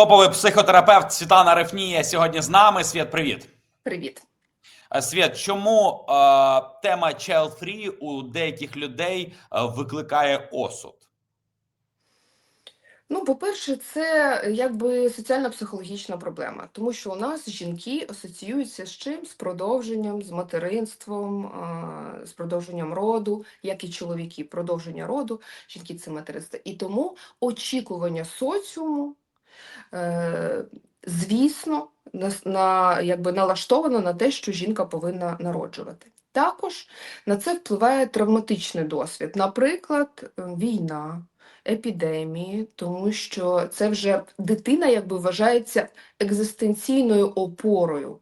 Топовий психотерапевт Світлана Рефнія сьогодні з нами. Світ, привіт. Привіт. Е, Світ, чому е, тема child free у деяких людей е, викликає осуд? Ну, по-перше, це якби соціально-психологічна проблема, тому що у нас жінки асоціюються з чим? З продовженням, з материнством, з продовженням роду, як і чоловіки, продовження роду, жінки це материнство. І тому очікування соціуму, е, звісно, на, на, якби налаштовано на те, що жінка повинна народжувати. Також на це впливає травматичний досвід, наприклад, е, війна епідемії, тому що це вже дитина якби вважається екзистенційною опорою.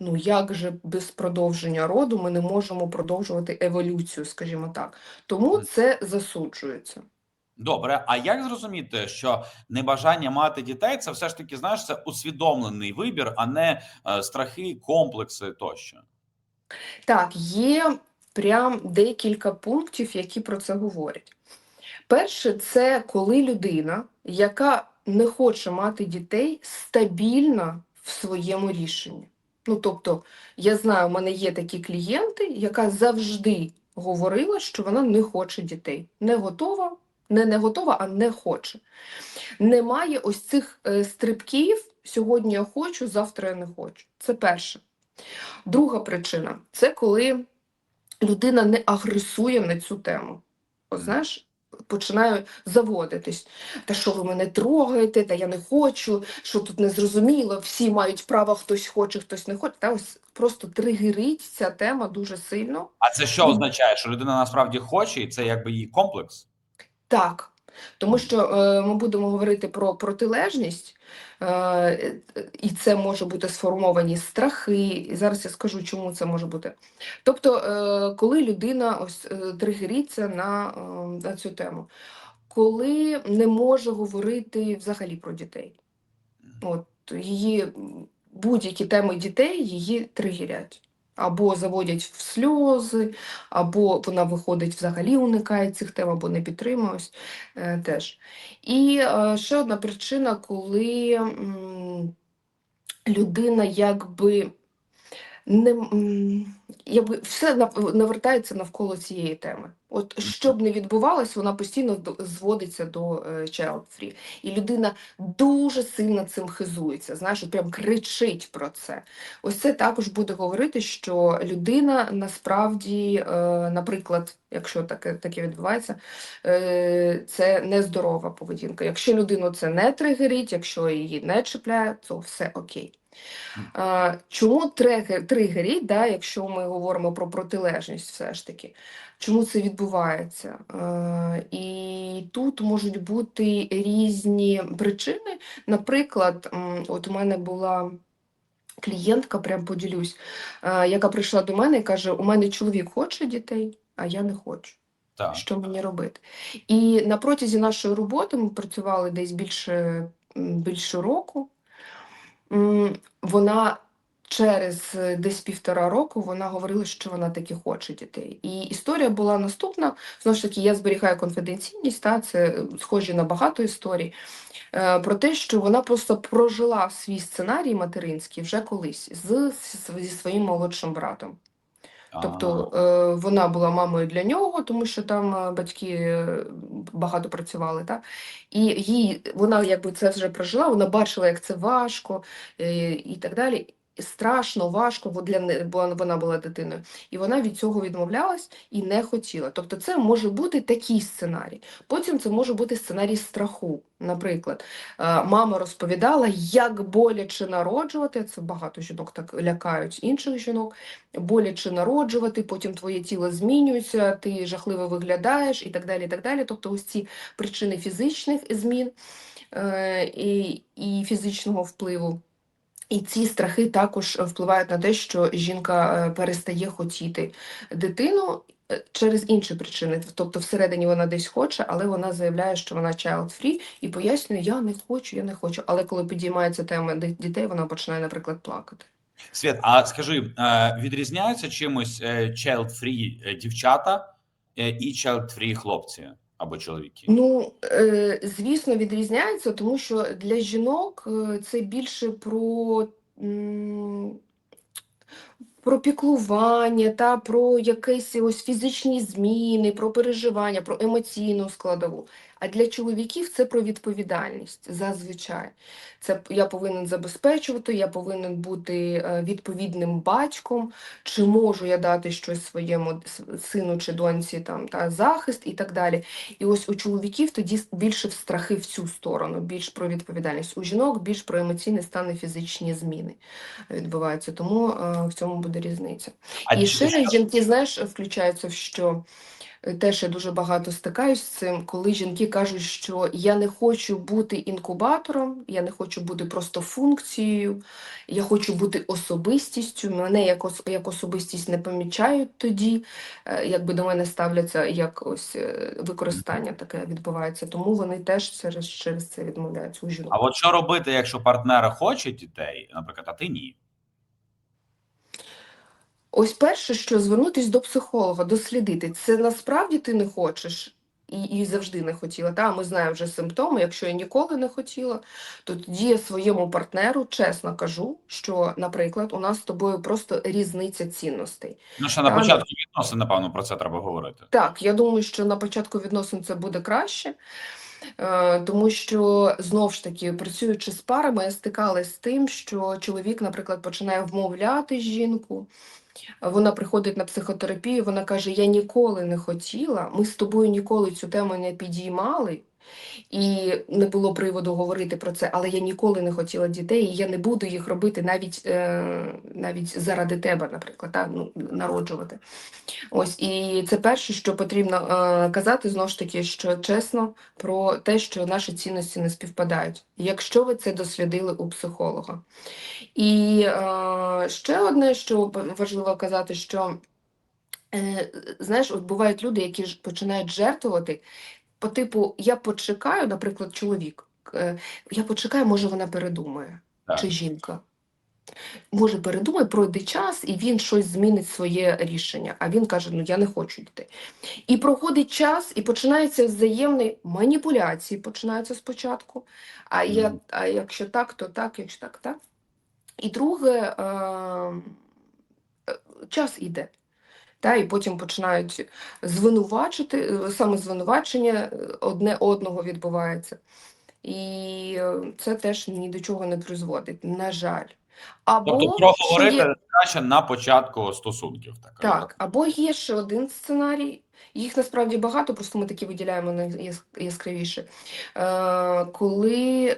Ну як же без продовження роду ми не можемо продовжувати еволюцію, скажімо так. Тому це засуджується. Добре, а як зрозуміти, що небажання мати дітей це все ж таки знаєш, це усвідомлений вибір, а не е, страхи, комплекси тощо? Так, є прям декілька пунктів, які про це говорять. Перше, це коли людина, яка не хоче мати дітей, стабільна в своєму рішенні. Ну, тобто, я знаю, у мене є такі клієнти, яка завжди говорила, що вона не хоче дітей. Не готова, не не готова, а не хоче. Немає ось цих е, стрибків. Сьогодні я хочу, завтра я не хочу. Це перше. Друга причина це коли людина не агресує на цю тему. От, знаєш, починаю заводитись. Та що ви мене трогаєте, та я не хочу, що тут не зрозуміло, всі мають право, хтось хоче, хтось не хоче. Та ось просто тригерить ця тема дуже сильно. А це що означає, що людина насправді хоче, і це якби її комплекс? Так, тому що е, ми будемо говорити про протилежність, е, і це може бути сформовані страхи. І зараз я скажу, чому це може бути. Тобто, е, коли людина ось е, тригериться на, е, на цю тему, коли не може говорити взагалі про дітей, от її будь-які теми дітей її тригерять. Або заводять в сльози, або вона виходить взагалі уникає цих тем, або не підтримує е, теж. І е, ще одна причина, коли людина якби не якби все навертається навколо цієї теми. От що б не відбувалось, вона постійно зводиться до е, child free. І людина дуже сильно цим хизується. Знаєш, от прям кричить про це. Ось це також буде говорити, що людина насправді, е, наприклад, якщо таке, таке відбувається, е, це нездорова поведінка. Якщо людину це не тригерить, якщо її не чіпляє, то все окей. Чому тригер, тригерить, да, якщо ми говоримо про протилежність, все ж таки, чому це відбувається? І тут можуть бути різні причини. Наприклад, от у мене була клієнтка, прям поділюсь, яка прийшла до мене і каже: у мене чоловік хоче дітей, а я не хочу. Так. Що мені робити? І на протязі нашої роботи ми працювали десь більше, більше року. Вона через е, десь півтора року вона говорила, що вона таки хоче дітей. І історія була наступна. Знову ж таки, я зберігаю конфіденційність, та це е, схожі на багато історій. е, Про те, що вона просто прожила свій сценарій материнський вже колись з, зі своїм молодшим братом. Тобто е, вона була мамою для нього, тому що там е, батьки е, багато працювали, так? І їй вона якби це вже прожила, вона бачила, як це важко і так далі. Страшно, важко, бо для не- бо вона була дитиною, і вона від цього відмовлялась і не хотіла. Тобто, це може бути такий сценарій. Потім це може бути сценарій страху. Наприклад, е, мама розповідала, як боляче народжувати. Це багато жінок так лякають інших жінок боляче народжувати, потім твоє тіло змінюється, ти жахливо виглядаєш і так далі. і так далі. Тобто ось ці причини фізичних змін е, і, і фізичного впливу. І ці страхи також впливають на те, що жінка е, перестає хотіти дитину е, через інші причини. Тобто всередині вона десь хоче, але вона заявляє, що вона child-free і пояснює, я не хочу, я не хочу. Але коли підіймається тема дітей, вона починає, наприклад, плакати. Світ, а скажи, е, відрізняються чимось е, child free е, дівчата е, і child free хлопці? Або чоловіки? Ну, е, звісно, відрізняється, тому що для жінок е, це більше про, про піклування, та про якісь ось фізичні зміни, про переживання, про емоційну складову. А для чоловіків це про відповідальність зазвичай. Це я повинен забезпечувати, я повинен бути е, відповідним батьком, чи можу я дати щось своєму сину чи доньці, там, та, захист і так далі. І ось у чоловіків тоді більше в страхи в цю сторону, більш про відповідальність. У жінок більш про емоційний стан і фізичні зміни відбуваються. Тому е, в цьому буде різниця. А І ще жінки, знаєш, включаються в що. е, Теж я дуже багато стикаюсь з цим, коли жінки кажуть, що я не хочу бути інкубатором, я не хочу бути просто функцією, я хочу бути особистістю. Мене як, ос- як особистість не помічають тоді, е, якби до мене ставляться як ось е, використання таке відбувається. Тому вони теж через, через це відмовляються у жінок. А от що робити, якщо партнер хоче дітей, наприклад, а ти ні? Ось перше, що звернутись до психолога, дослідити, це насправді ти не хочеш і, і завжди не хотіла. Та ми знаємо вже симптоми. Якщо я ніколи не хотіла, то тоді я своєму партнеру чесно кажу, що, наприклад, у нас з тобою просто різниця цінностей. Ну, ще на Та, початку відносин, напевно, про це треба говорити. Так, я думаю, що на початку відносин це буде краще, е, тому що знов ж таки, працюючи з парами, я стикалась з тим, що чоловік, наприклад, починає вмовляти жінку. Вона приходить на психотерапію, вона каже: Я ніколи не хотіла, ми з тобою ніколи цю тему не підіймали, і не було приводу говорити про це, але я ніколи не хотіла дітей, і я не буду їх робити навіть, е, навіть заради тебе, наприклад, та, ну, народжувати. Ось, і це перше, що потрібно е, казати, знову ж таки, що чесно про те, що наші цінності не співпадають, якщо ви це дослідили у психолога. І е, ще одне, що важливо казати, що е, знаєш, от бувають люди, які починають жертвувати по типу я почекаю, наприклад, чоловік. е, Я почекаю, може вона передумає, Так. чи жінка. Може, передумає, пройде час, і він щось змінить своє рішення. А він каже: Ну я не хочу дітей. І проходить час, і починаються взаємні маніпуляції, починаються спочатку. А, я, а якщо так, то так, якщо так, так. І друге, е, е, час іде. Та, і потім починають звинувачити, е, саме звинувачення е, одне одного відбувається. І е, це теж ні до чого не призводить, на жаль. Або Тобто проговорити є- краще на початку стосунків. Так, так, або є ще один сценарій. Їх насправді багато, просто ми такі виділяємо найяскравіше. Е, коли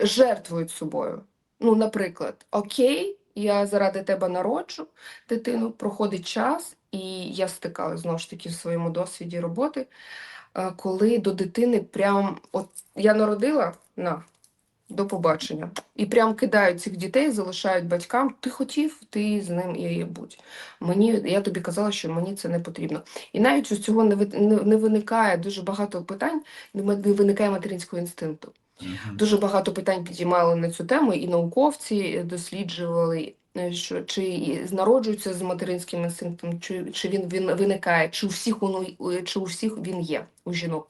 жертвують собою. Ну, наприклад, окей, я заради тебе народжу дитину, проходить час, і я стикала знову ж таки в своєму досвіді роботи, е, коли до дитини прям от я народила на. До побачення. І прям кидають цих дітей, залишають батькам. Ти хотів, ти з ним і будь. Мені, я тобі казала, що мені це не потрібно. І навіть з цього не, не, не виникає дуже багато питань, не виникає материнського інстинкту. Дуже багато питань підіймали на цю тему, і науковці досліджували, е, що чи народжуються з материнським інстинктом, чи, чи він, він виникає, чи у всіх воно е, чи у всіх він є у жінок.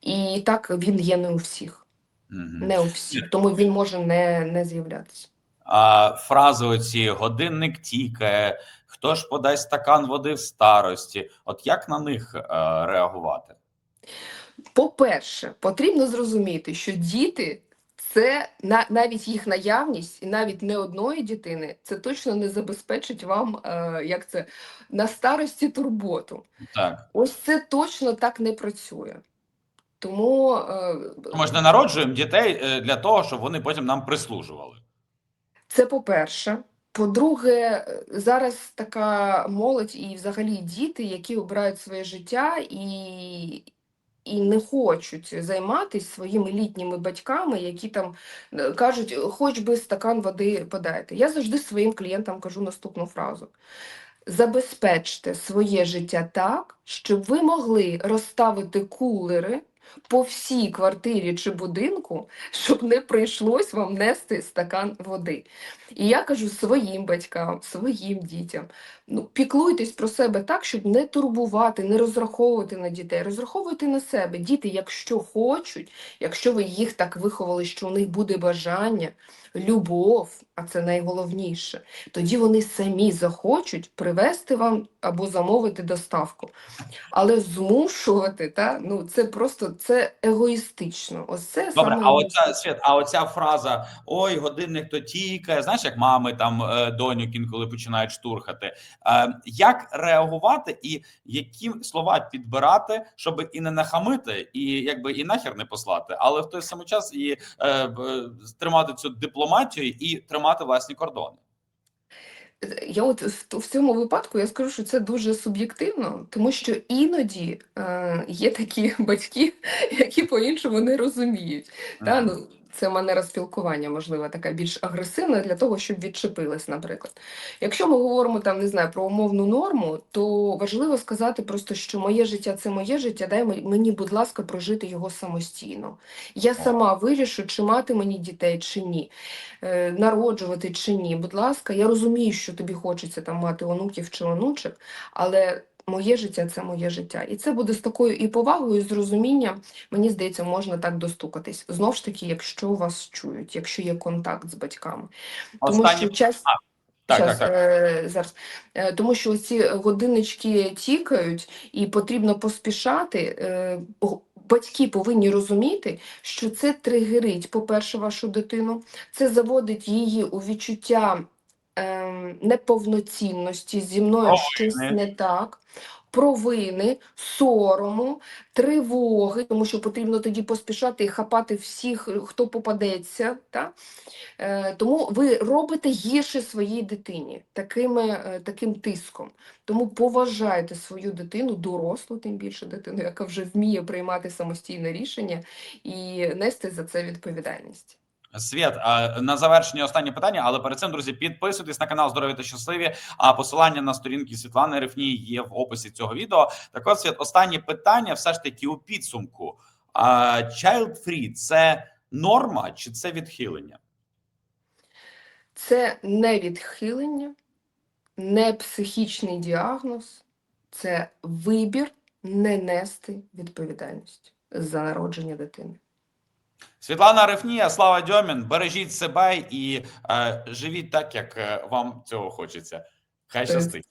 І так він є не у всіх, Мгм. не у всіх, тому він може не, не з'являтися. А, фрази оці годинник тікає, хто ж подасть стакан води в старості. От як на них е, реагувати? По-перше, потрібно зрозуміти, що діти це на навіть їх наявність, і навіть не одної дитини, це точно не забезпечить вам е, як це на старості турботу. Так. Ось це точно так не працює. Тому е, Ми ж не народжуємо дітей е, для того, щоб вони потім нам прислужували. це по-перше. По-друге, е, зараз така молодь і взагалі діти, які обирають своє життя і, і не хочуть займатися своїми літніми батьками, які там е, кажуть, хоч би стакан води подайте. Я завжди своїм клієнтам кажу наступну фразу. Забезпечте своє життя так, щоб ви могли розставити кулери по всій квартирі чи будинку, щоб не прийшлось вам нести стакан води. І я кажу своїм батькам, своїм дітям: ну, піклуйтесь про себе так, щоб не турбувати, не розраховувати на дітей. Розраховуйте на себе. Діти, якщо хочуть, якщо ви їх так виховали, що у них буде бажання, любов, а це найголовніше, тоді вони самі захочуть привезти вам або замовити доставку. Але змушувати, та, ну, це просто це егоїстично. Ось це Добре, саме а оця світ, а оця фраза Ой, годинник то тікає. Знаєш, як мами там е, доньок інколи починають штурхати. Е, Як реагувати і які слова підбирати, щоб і не нахамити, і якби і нахер не послати, але в той самий час і е, тримати цю дипломатію і тримати власні кордони. Я от в, в цьому випадку я скажу, що це дуже суб'єктивно, тому що іноді е, є такі батьки, які по-іншому не розуміють. Та, ну, це манера спілкування, можливо, така більш агресивна для того, щоб відчепились, наприклад. Якщо ми говоримо там, не знаю, про умовну норму, то важливо сказати просто, що моє життя це моє життя, дай мені, будь ласка, прожити його самостійно. Я сама вирішу, чи мати мені дітей, чи ні, е, народжувати чи ні. Будь ласка, я розумію, що тобі хочеться там мати онуків чи онучок, але моє життя це моє життя. І це буде з такою і повагою, і з розумінням, мені здається, можна так достукатись. Знов ж таки, якщо вас чують, якщо є контакт з батьками. Тому що час... так, Щас, так, так. Е, зараз. Е, тому що ці годиннички тікають і потрібно поспішати. Е, батьки повинні розуміти, що це тригерить, по-перше, вашу дитину, це заводить її у відчуття неповноцінності, зі мною щось Провини. не так. Провини, сорому, тривоги, тому що потрібно тоді поспішати і хапати всіх, хто попадеться. Та? Е, Тому ви робите гірше своїй дитині такими, е, таким тиском. Тому поважайте свою дитину, дорослу, тим більше дитину, яка вже вміє приймати самостійне рішення і нести за це відповідальність. Світ, на завершення останнє питання, але перед цим, друзі, підписуйтесь на канал Здорові та щасливі. А посилання на сторінки Світлани Рифній є в описі цього відео. Так от, Світ, останнє питання все ж таки у підсумку. Child free – це норма чи це відхилення? Це не відхилення, не психічний діагноз, це вибір не нести відповідальність за народження дитини. Світлана Рифнія, Слава Дьомін, бережіть себе і е, живіть так, як е, вам цього хочеться. Хай щастить.